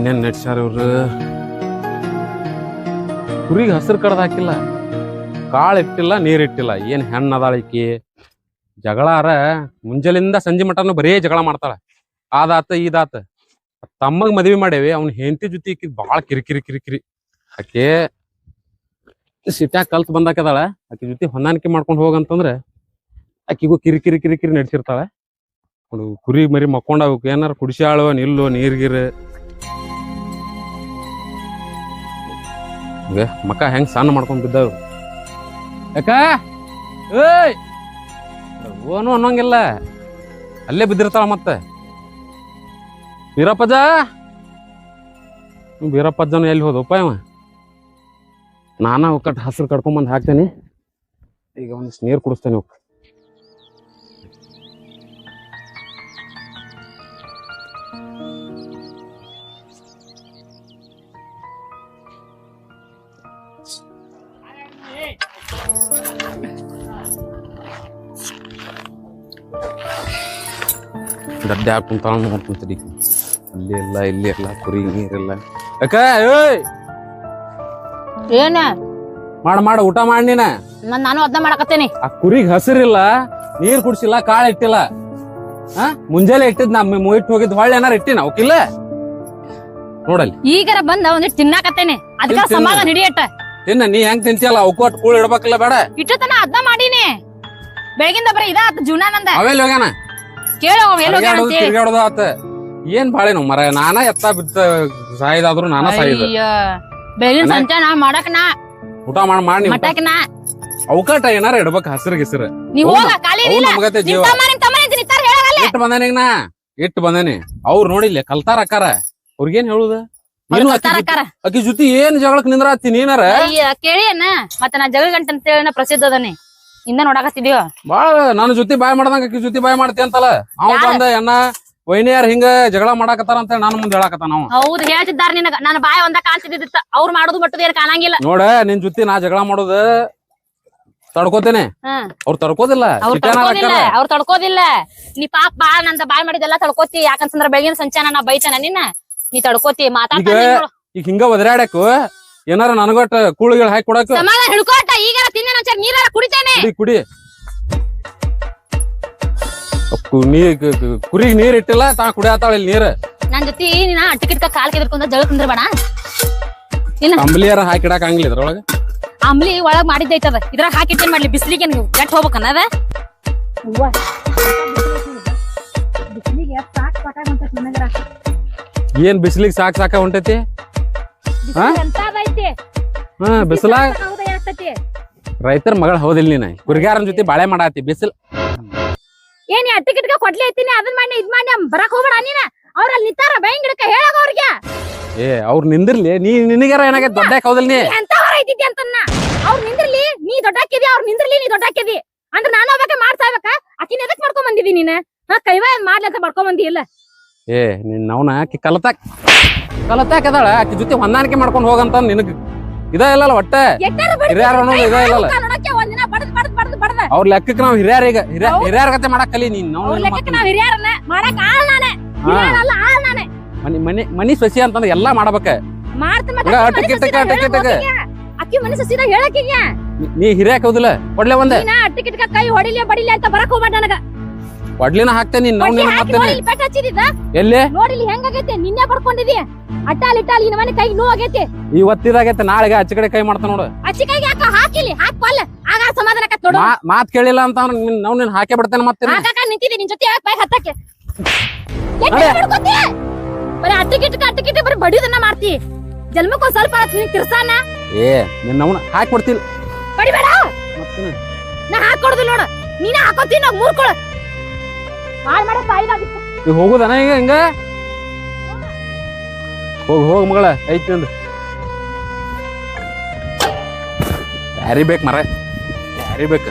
ಏನೇನ್ ನಡ್ಸ್ಯಾರ ಇವ್ರು ಕುರಿಗೆ ಹಸಿರು ಕಡ್ದು ಹಾಕಿಲ್ಲ. ಕಾಳು ಇಟ್ಟಿಲ್ಲ, ನೀರ್ ಇಟ್ಟಿಲ್ಲ. ಏನ್ ಹೆಣ್ಣು ಅದಾಳಿಕಿ ಜಗಳಾರ ಮುಂಜಾಲಿಂದ ಸಂಜೆ ಮಟನು ಬರೇ ಜಗಳ ಮಾಡ್ತಾಳ. ಆದಾತ, ಈದಾತ. ತಮ್ಮಗ್ ಮದ್ವಿ ಮಾಡೇವಿ, ಅವ್ನ ಹೆಂಡತಿ ಜೊತೆ ಈಕಿ ಬಾಳ ಕಿರಿಕಿರಿ ಕಿರಿಕಿರಿ. ಆಕೆ ಸಿಟ್ಯಾಗ ಕಲ್ತ್ ಬಂದಾಕದಾಳ. ಆಕಿ ಜೊತೆ ಹೊಂದಾಣಿಕೆ ಮಾಡ್ಕೊಂಡು ಹೋಗಂತಂದ್ರೆ ಆಕಿಗೂ ಕಿರಿಕಿರಿ ಕಿರಿಕಿರಿ ನಡೆಸಿರ್ತಾಳೆ. ಕುರಿ ಮರಿ ಮಕ್ಕೊಂಡ ಏನಾರ ಕುಡಿಸ್ಯಾಳು, ನಿಲ್ಲು, ನೀರ್ಗಿರ್. ಹಂಗ ಮಕ್ಕ ಹೆಂಗ್ ಸಣ್ಣ ಮಾಡ್ಕೊಂಡ್ ಬಿದ್ದ ಯಾಕ? ಏಯ್! ಓನು ಅನ್ನೋಂಗಿಲ್ಲ. ಅಲ್ಲೇ ಬಿದ್ದಿರ್ತಾಳ ಮತ್ತೆ. ಬೀರಪ್ಪಜ್ಜ ಬೀರಪ್ಪಜ್ಜನು ಎಲ್ಲಿ ಹೋದಪ್ಪ ಇವ? ನಾನ ಒಕ್ಕಟ್ಟು ಹಸಿರು ಕಟ್ಕೊಂಡ್ಬಂದು ಹಾಕ್ತೇನೆ. ಈಗ ಒಂದಿಷ್ಟು ನೀರು ಕುಡಿಸ್ತೇನೆ ಅವಕ್ಕೆ. ಗಡ್ಡೆ ಹಾಕೊಂತಾಳ ನೋಡ್ಕೊಂತಡಿ ಅಲ್ಲಿ ಇಲ್ಲ ಇಲ್ಲಿ ಇಲ್ಲ ಕುರಿ ನೀರಿಲ್ಲ ಅಕ್ಕ ಏಯ್! ಏನ? ಮಾಡ ಮಾಡ ಊಟ ಮಾಡಿ ನೀನ. ಮತ್ ನಾನು ಅದನ್ನ ಮಾಡಕತ್ತೇನಿ. ಆ ಕುರಿಗ್ ಹಸಿರಿಲ್ಲ ನೀರ್ ಕುಡ್ಸಿಲ್ಲ ಕಾಳ ಇಟ್ಟಿಲ್ಲ. ಆ? ಮುಂಜಾನೆ ಇಟ್ಟಿದ್ ನಾ ಇಟ್ಟು ಹೋಗಿದ್ ಹೊಳ್ಳಿ ಏನಾರ ಇಟ್ಟಿನ ಅವಕ್ಕಿಲ್ಲ ನೋಡಲ್ಲಿ. ಈಗರ ಬಂದ ಒಂದಿಟ್ಟು ತಿನ್ನಾಕತ್ತೇನೆ. ಅದಕ್ಕ ಸಮಾಗ ಹಿಡಿಯಟ್ಟ. ತಿನ್ನ ನೀ ಹೆಂಗ್ ತಿಂತಿಯಲ್ಲ ಅವಕೋಟ್ ಕೂಳ್ ಇಡ್ಬೇಕಲ್ಲ ಬೇಡ. ಇಟ್ಟತನ ಅದ್ನ ಮಾಡಿನಿ. ಬೆಳಗಿಂದ ಬರೀ ಇದ ಜೀವನ ನಂದ. ಅವೆಲ್ಲ ಹೋಗ್ಯಾನ? ಕೇಳು ಅವ ಎಲ್ಲಿ ಹೋಗ್ಯಾನ ಅಂತ. ತಿರ್ಗಾಡೋದು ಆತ. ಏನ್ ಬಾಳೆ ನಮ್ಮ ಮರ ನಾನ ಎತ್ತ ಬಿತ್ತ ಸಾಯ್ದಾದ್ರು ನಾನ ಸಾಯ್ದ. ಅಯ್ಯ ಬೆಳಗಿನ ಮನೆ- ಸಂಚಾನ ಮಾಡಕ್ ನಾ ಊಟ ಮಾಡಿ ಮಾಡಿ ನೀವು ಮಟಕ್ ನಾ ಅವಕಾಟ ಏನಾರ ಇಡ್ಬೇಕು ಹಸಿರು ಗಿಸಿರು. ನೀ ಹೌದು. ಹೋಗ ಖಾಲಿ ಅವು ಇಲ್ಲ ನಮಗತೆ ನಿಮ್ ಜೀವ. ತಮ್ಮ ನಿಮ್ ತಮ್ಮ ನಿಂತ ನಿಂತಾರ ಹೇಳಲ್ಲ ಇಟ್ಟು ಬಂದೇನಿ ನಾ ಇಟ್ಟು ಬಂದೇನಿ. ಅವ್ರು ನೋಡಿಲ್ಲ ಕಲ್ತಾರ ಅಕ್ಕಾರ. ಅವ್ರಿಗೇನ್ ಹೇಳುದ? ನೀನು ಅಕ್ಕಿ ಜೊತೆ- ಏನ್ ಜಗಳಕ್ ನಿಂದ್ರಾತಿ ನೀನಾರ? ಅಣ್ಣ. ಮತ್ತ ನಾ ಜಗಳ ಗಂಟ ಅಂತ ಹೇಳಿ ಪ್ರಸಿದ್ಧ ಅದನಿ. ಇಂದ ನೋಡಾಕತ್ತಿದ್ಯೋ? ಬಾಳ ನನ್ನ ಜೊತೆ ಬಾಯ್ ಮಾಡ್ದಂಗ ಅಕ್ಕಿ ಜೊತೆ ಬಾಯ್ ಮಾಡ್ತಿ ಅಂತಲ್ಲ. ಅವ? ಬಂದ ಎಣ್ಣ ವೈನಿಯರ್ ಹಿಂಗ ಜಗಳ ಮಾಡಾಕತ್ತಾರ ಅಂತ ನಾನು ಮುಂದೆ ಹೇಳಾಕತ್ತ ನಾವು ಹೌದು ಹೇಳ್ತಿದ್ದಾರ ನಿನಗ. ನನ್ನ ಬಾಯ ಒಂದ ಕಾಣ್ತಿದ್ದಿತ್ತ ಅವ್ರು ಮಾಡೋದು ಮಟ್ಟದ ಏನ್ ಕಾಣಂಗಿಲ್ಲ. ನೋಡ ನಿನ್ ಜೊತೆ ನಾ ಜಗಳ ಮಾಡೋದು ತಡ್ಕೋತೇನೆ. ಅವ್ರು ತಡ್ಕೋದಿಲ್ಲ. ಅವ್ರು ತಡ್ಕೋದಿಲ್ಲ ನೀ ಪಾಪ ಬಾ ನಂದ ಬಾಯ್ ಮಾಡಿದೆಲ್ಲ ತಡ್ಕೋತಿ. ಯಾಕಂತಂದ್ರ ಬೆಳಗಿನ ಸಂಚಾನ ನಾ ಬೈತಾನ ನಿನ್ನ? ನೀ ತಡ್ಕೋತಿ ಮಾತಾಡ್ತಾ ಈಗ- ಹಿಂಗ ಒದರಾಡಕ್ ಏನಾರ ನನಗೊಟ್ಟ ಕೂಳುಗಳು ಹಾಕಿ ಕೊಡಕ ಸಮಾಧಾನ ಹಿಡ್ಕೋಟ ಈಗ ತಿನ್ನೇನ ಒಂಚೂರು ನೀರಾರ ಕುಡಿತೇನೆ. ಕುಡಿ ಕುಡಿ. ಕು- ನೀ ಕ- ಕ- ಕುರಿಗ್ ನೀರ್ ಇಟ್ಟಿಲ್ಲ ತಾ ಕುಡಿಯತ್ತಾಳ ಇಲ್ಲಿ ನೀರ್. ನನ್ ಜೊತೆ ನೀನ ಟಿಕೆಟ್ ಕಾಲ್ ಕೆದರ್ಕೊಂಡ ಜಳ ಕುಂದ್ರಬೇಡ. ಇಲ್ಲ. ಅಂಬ್ಲಿಯಾರ ಹಾಕಿಡಕ್ ಹಂಗಿಲ್ಲ ಇದ್ರೊಳಗ? ಅಂಬ್ಲಿ ಒಳಗ್ ಮಾಡಿದ್ದೈತದ ಇದ್ರಾಗ ಹಾಕಿಟ್ಟೇನ್ ಮಾಡ್ಲಿ ಬಿಸಿಲಿಗೆ ನೀವು ಕೆಟ್ಟ ಹೋಗ್ಬೇಕನ್ನದ ಏನ್ ಬಿಸಿಲಿಗೆ ಸಾಕ್ ಸಾಕ ಹೊಂಟೈತಿ? ಹಾ? ಬಿಸಿಲಾಗ ರೈತರ ಮಗಳ ಹೌದಿಲ್ಲ ನೀನ? ಕುರಿಗಾರನ್ ಜೊತೆ ಬಾಳೆ ಮಾಡಾತಿ ಬಿಸಿಲ್ ಏನ್ ಟಿಕೆಟ್ ಕೊಡ್ಲಿ ಐತಿನಿ ಅದನ್ ಮಾಡಿ ಇದ್ ಮಾಡಿ ಬರಕ್ ಹೋಗ್ಬೇಡ ನೀನ. ಅವ್ರ ಅಲ್ಲಿ ನಿಂತಾರ ಬೈಂಗ್ ಗಿಡಕ ಹೇಳಾಗ ಅವ್ರಿಗೆ. ಏ ಅವ್ರ ನಿಂದಿರ್ಲಿ. ನೀ ನಿನಗಾರ ಏನಾಗೈತೆ? ದೊಡ್ಡ ಹೌದಿಲ್ಲ ನೀ? ಎಂತ ಐತಿದ್ದೆ ಅಂತನ್ನ? ಅವ್ರು ನಿಂದಿರ್ಲಿ ನೀ ದೊಡ್ಡಾಕಿದಿ ಅವ್ರು ನಿಂದ್ರಲಿ ನೀ ದೊಡ್ಡಾಕಿದಿ ಅಂದ್ರೆ ನಾನು ಹೋಗ್ಬೇಕ ಮಾಡ್ತಾ ಇರ್ಬೇಕ? ಆಕಿನ ಎದಕ್ ಮಾಡ್ಕೊಂಡ್ ಬಂದಿದಿ ನೀನ? ಹಾ ಕೈವಾಯ ಮಾಡ್ಲಂತ ಮಾಡ್ಕೊಂಡ್ ಬಂದಿ ಇಲ್ಲ? ಏ ನಿನ್ ಅವನ ಆಕಿ ಕಲತಾಕ್. ಕಲತಾಕ್ ಅದಾಳ ಆಕಿ ಜೊತೆ ಹೊಂದಾಣಿಕೆ ಮಾಡ್ಕೊಂಡು ಹೋಗಂತ ನಿನಗ್. ಇದ ಇಲ್ಲಲ್ಲ ಒಟ್ಟೆ? ಹಿರಿಯರ್ ಅನ್ನೋದು ಇದ ಇಲ್ಲಲ್ಲ. ಅವ್ರ ಲೆಕ್ಕಕ್ಕೆ ನಾವ್ ಹಿರಿಯರ್ ಈಗ. ಹಿರಿಯ ಕತೆ ಹಿರಿಯರ್ ಗತೆ ಮಾಡಕ್ ಕಲಿ ನೀನ್. ಮನಿ ಮನಿ ಮನಿ ಸೊಸಿ ಅಂತಂದ್ರೆ ಎಲ್ಲಾ ಮಾಡ್ಬೇಕ. ನೀ ಹಿರಿಯಕ್ ಹೌದಿಲ್ಲ? ಒಡ್ಲೆ ಒಂದ್? ಟಿಕೆಟ್ ಕೈ ಹೊಡಿಲಿ ಬಡಿಲಿ ಅಂತ ಬರಕ್ ಹೋಗ್ಬೇಡ ನನಗ. ಒಡ್ಲಿನ ಹಾಕ್ತೇನೆ ನೀನ್ ನಾವು ಹಾಕ್ತೇನೆ. ಪೆಟ್ಟ ಹಚ್ಚಿದಿದ್ದ ಎಲ್ಲಿ? ನೋಡಿಲಿ ಹೆಂಗಾಗೈತೆ ನಿನ್ನೆ ಬರ್ಕೊಂಡಿದಿ ಅಟ್ಟಾಲ್ ಇಟ್ಟಾಲ್ ಇನ್ನ ಮನೆ ಕೈ ನೋವಾಗೈತಿ. ಇವತ್ತಿದಾಗೈತೆ ನಾಳೆಗೆ ಅಚ್ಚ ಕಡೆ ಕೈ ಮಾಡ್ತಾನ ನೋಡು. ಅಚ್ಚಿ ಕೈಗೆ ಹಾಕ ಹಾಕಿಲಿ ಹಾಕ್ವಲ್ಲ ಆಗ ಸಮಾಧಾನ ಆಕತ್ ನೋಡು. ಮಾತ್ ಕೇಳಿಲ್ಲ ಅಂತ ನಿನ್ನ ನಿನ್ ನಾವು ನಿನ್ ಹಾಕೇ ಬಿಡ್ತೇನೆ ಮತ್ತೆ ಹಾಕಾಕ ನಿಂತಿದ್ದಿ ನಿನ್ ಜೊತೆ ಯಾಕೆ ಬೈಕ್ ಹತ್ತಕ್ಕೆ? ಬರೀ ಅಟ್ಟಿಕಿಟ್ ಅಟ್ಟಿಕಿಟ್ ಬರೀ ಬಡಿಯೋದನ್ನ ಮಾಡ್ತಿ. ಜನ್ಮಕ್ಕೊಂದ್ ಸ್ವಲ್ಪ ನಿನ್ ತಿರ್ಸಾನ? ಏ ನಿನ್ನ ಅವನ ಹಾಕಿ ಕೊಡ್ತಿಲ್ಲ ಬಡಿಬೇಡ. ನಾ ಹಾಕೊಡ್ದಿಲ್ಲ ನೋಡು. ನೀನ ಹಾಕೋತಿ ನಾವ್ ಮೂರ್ಕೊಳ ಬಾಯಿದಾಗಿತ್ತು ಈಗ ಹೋಗುದನ ಈಗ ಹಿಂಗ? ಹೋಗ ಹೋಗ ಮಗಳ ಐತಿ ಅಂದ್ರೆ ಯಾರಿ ಬೇಕು ಮರ ಯಾರಿ ಬೇಕು?